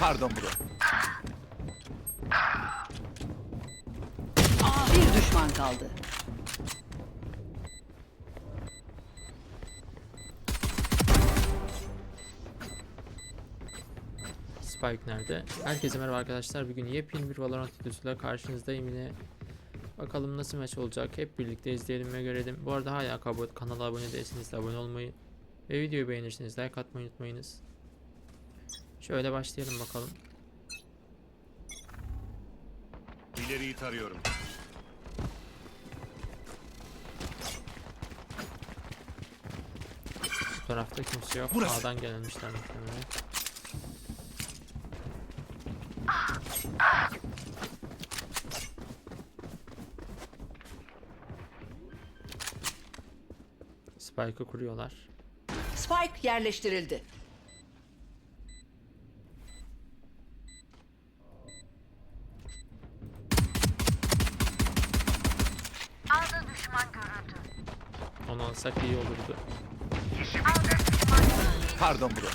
Pardon bro. Bir düşman kaldı. Spike nerede? Herkese merhaba arkadaşlar. Bugün yepyeni bir Valorant videosuyla karşınızdayım yine. Bakalım nasıl maç olacak. Hep birlikte izleyelim ve görelim. Bu arada hala kanala abone değilseniz de abone olmayı ve videoyu beğenirseniz like atmayı unutmayınız. Şöyle başlayalım bakalım. İleriyi tarıyorum. Bu tarafta kimse yok. Burası. A'dan gelmişler muhtemelen. Spike'ı kuruyorlar. Spike yerleştirildi. Ağda düşman görüldü. Onu alsak iyi olurdu. Pardon bro.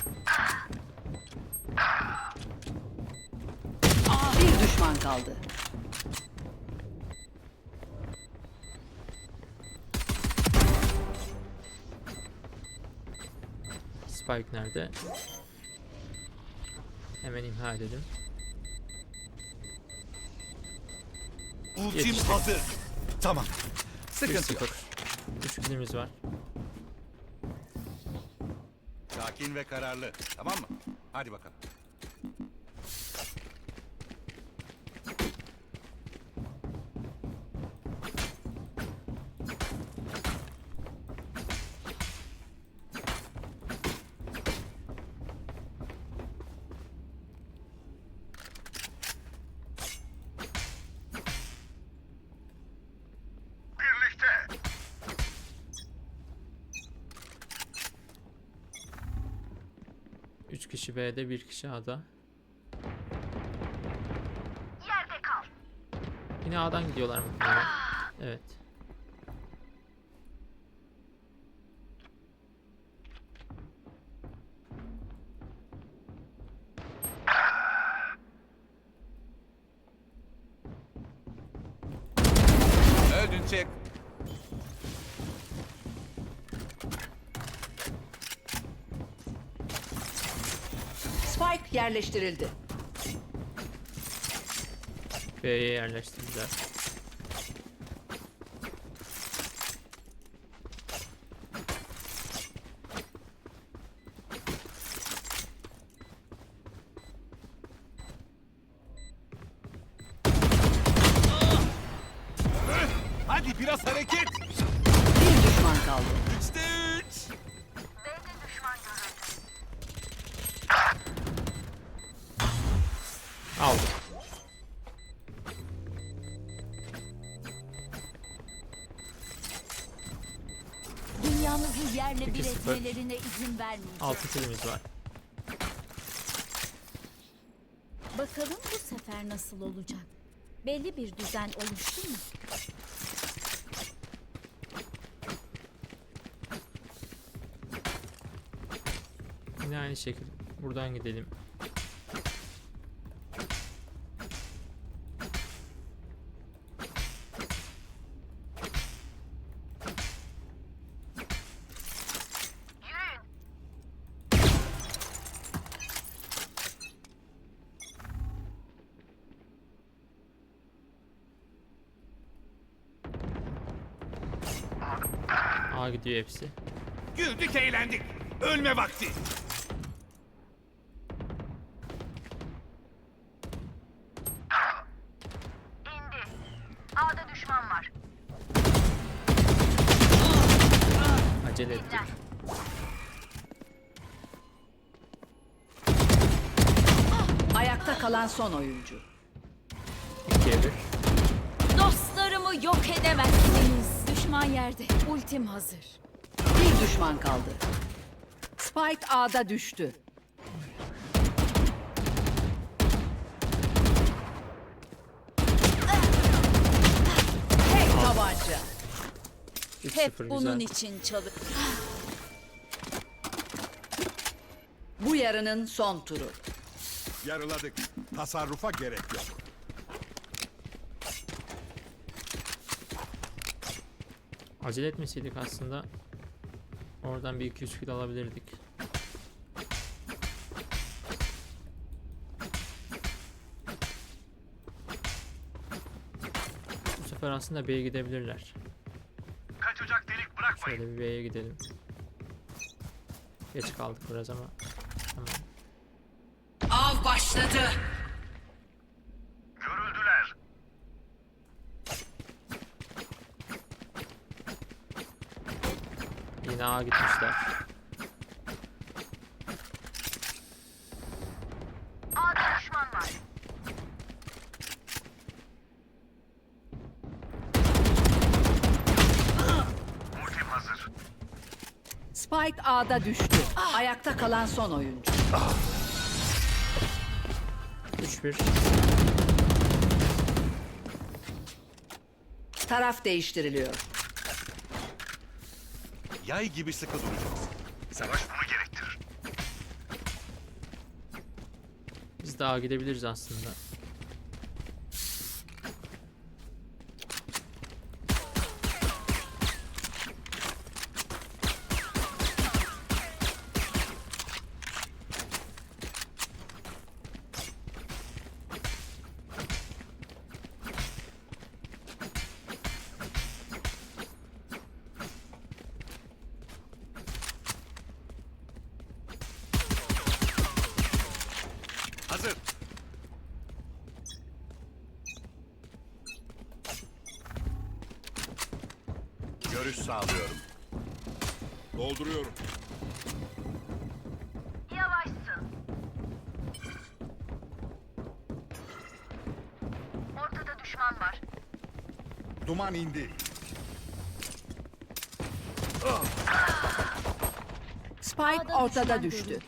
Bir düşman kaldı. Spike nerede? Hemen imha edelim. Ultim Yetiştik. hazır. Tamam. Sıkıntı 1-0. yok. 3 kilimiz var. Sakin ve kararlı. Tamam mı? Hadi bakalım. Üç kişi B'de, bir kişi A'da. Yerde kal. Yine A'dan gidiyorlar muhtemelen. Evet. Öldün çek. Yerleştirildi. B'ye yerleştirdiler. Hadi biraz hareket. Bir düşman kaldı. Üçte üç. B'de düşman görüldü. Dünyamızı yerle bir 2-0. etmelerine izin vermeyeceğiz. 6 kilimiz var. Bakalım bu sefer nasıl olacak? Belli bir düzen oluştu mu? Yine aynı şekilde buradan gidelim. A gidiyor hepsi. Güldük eğlendik. Ölme vakti. İndi. A'da düşman var. Acele ettik. Ayakta kalan son oyuncu. 2'ye 1. Dostlarımı yok edemezsiniz. Düşman yerde. Ultim hazır. Bir düşman kaldı. Spike A'da düştü. Tek tabanca. 3-0 Hep güzel. bunun için çalış. Bu yarının son turu. Yarıladık. Tasarrufa gerek yok. Acele etmeseydik aslında oradan bir 200 kill alabilirdik. Bu sefer aslında B'ye gidebilirler. Kaçacak delik bırakmayın. Şöyle bir B'ye gidelim. Geç kaldık biraz ama. Tamam. Av başladı. Yine A gitmişler. Ultim hazır. Spike A'da düştü. Ayakta kalan son oyuncu. 3-1. Taraf değiştiriliyor. Yay gibi sıkı duracağız. Savaş bunu gerektirir. Biz de A gidebiliriz aslında. Sağlıyorum. Dolduruyorum. Yavaşsın. Ortada düşman var. Duman indi. Spike A'da ortada düşman düştü. görüldü.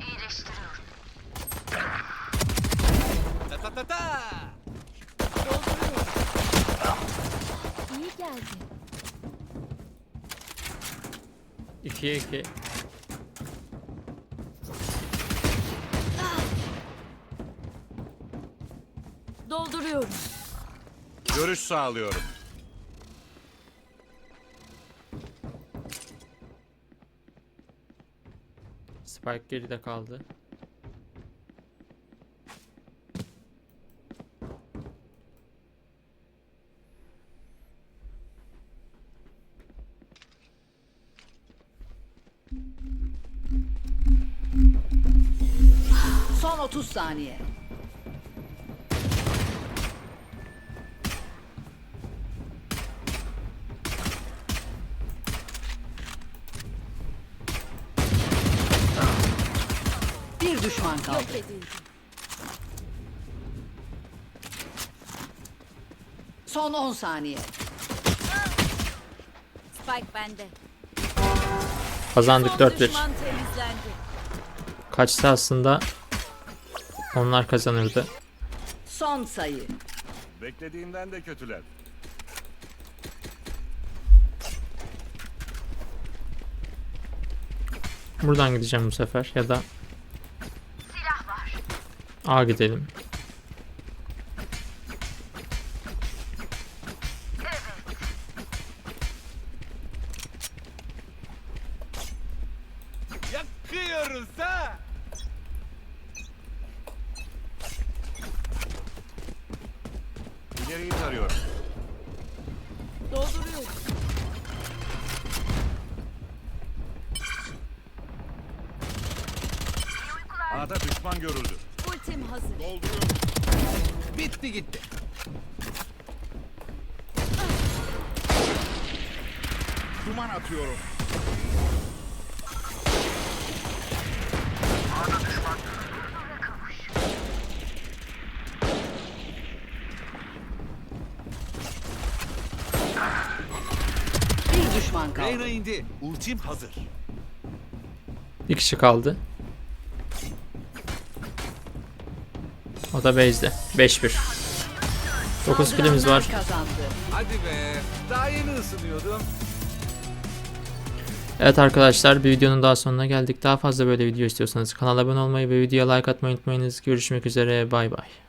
İyileştiriyorum. Ta ta ta ta. Dolduruyorum. İyi geldi. 2'ye 2. Dolduruyorum. Görüş sağlıyorum. Spike geride kaldı. Son 30 saniye. Bir düşman kaldı. Son 10 saniye. Spike bende. Kazandık Son 4-1. düşman temizlendi. Kaçsa aslında onlar kazanırdı. Son sayı. Beklediğimden de kötüler. Buradan gideceğim bu sefer ya da Silah var. A gidelim. A'da düşman görüldü. Ultim hazır. Dolduruyorum. Bitti gitti. Duman atıyorum. Bir düşman kaldı. Reyna indi. Ultim hazır. Bir kişi kaldı. O da base'de. 5-1. 9 kilimiz var. Hadi be. Daha yeni ısınıyordum. Evet arkadaşlar bir videonun daha sonuna geldik. Daha fazla böyle video istiyorsanız kanala abone olmayı ve videoya like atmayı unutmayınız. Görüşmek üzere bay bay.